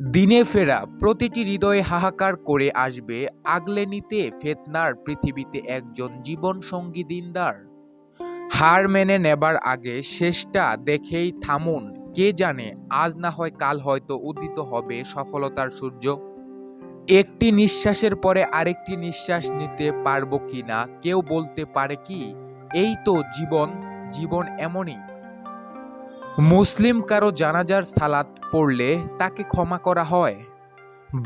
দিনে ফেরা প্রতিটি হৃদয়ে হাহাকার করে আসবে, আগলে নিতে ফেতনার পৃথিবীতে একজন জীবন সঙ্গী দিনদার। হার মেনে নেবার আগে শেষটা দেখেই থামুন, কে জানে আজ না হয় কাল হয়তো উদিত হবে সফলতার সূর্য। একটি নিঃশ্বাসের পরে আরেকটি নিঃশ্বাস নিতে পারব কিনা, কেউ বলতে পারে কি, এই তো জীবন জীবন এমনই। মুসলিম কারও জানাজার সালাত পড়লে তাকে ক্ষমা করা হয়।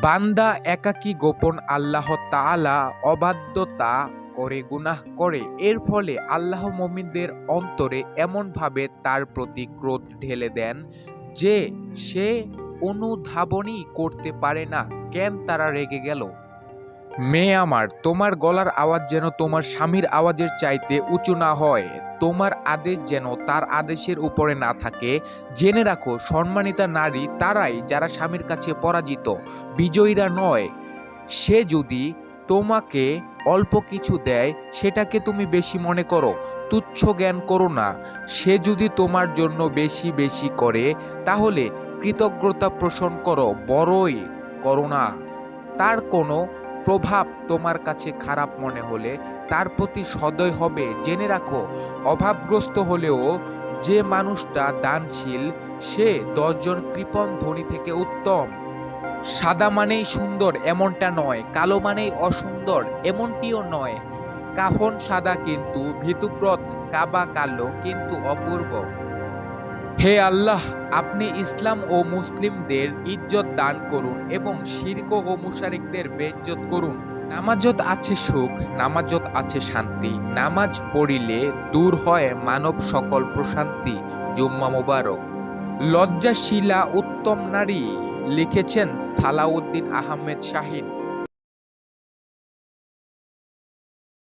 বান্দা একাকী গোপন আল্লাহ তালা অবাধ্যতা করে, গুনাহ করে। এর ফলে আল্লাহ মমিনদের অন্তরে এমনভাবে তার প্রতি ক্রোধ ঢেলে দেন যে সে অনুধাবনই করতে পারে না। কেন তারা রেগে গেল? মেয়ে আমার, তোমার গলার আওয়াজ যেন তোমার স্বামীর আওয়াজের চাইতে উঁচু না হয়। তোমার আদেশ যেন তার আদেশের উপরে না থাকে। জেনে রাখো, সম্মানিতা নারী, তারাই যারা স্বামীর কাছে পরাজিত, বিজয়ীরা নয়। সে যদি তোমাকে অল্প কিছু দেয়, সেটাকে তুমি বেশি মনে করো, তুচ্ছ জ্ঞান করো না। সে যদি তোমার জন্য বেশি বেশি করে, তাহলে কৃতজ্ঞতা পোষণ করো, বড়ই করো না। তার কোনো প্রভাব তোমার কাছে খারাপ মনে হলে তার প্রতি সদয় হবে। জেনে রাখো, অভাবগ্রস্ত হলেও যে মানুষটা দানশীল, সে দশজন কৃপণ ধনী থেকে উত্তম। সাদা মানেই সুন্দর এমনটা নয়, কালো মানেই অসুন্দর এমনটিও নয়। কাফন সাদা কিন্তু ভিতুব্রত কাবা কালো কিন্তু অপূর্ব। হে আল্লাহ, আপনি ইসলাম ও মুসলিমদের ইজ্জত দান করুন এবং শির্ক ও মুশারিকদের বেজ্জত করুন। নামাজত আছে সুখ, নামাজত আছে শান্তি। নামাজ পড়িলে দূর হয় মানব সকল প্রশান্তি। জুম্মা মুবারক। লজ্জাশীলা উত্তম নারী লিখেছেন সালাউদ্দিন আহমেদ শাহিন।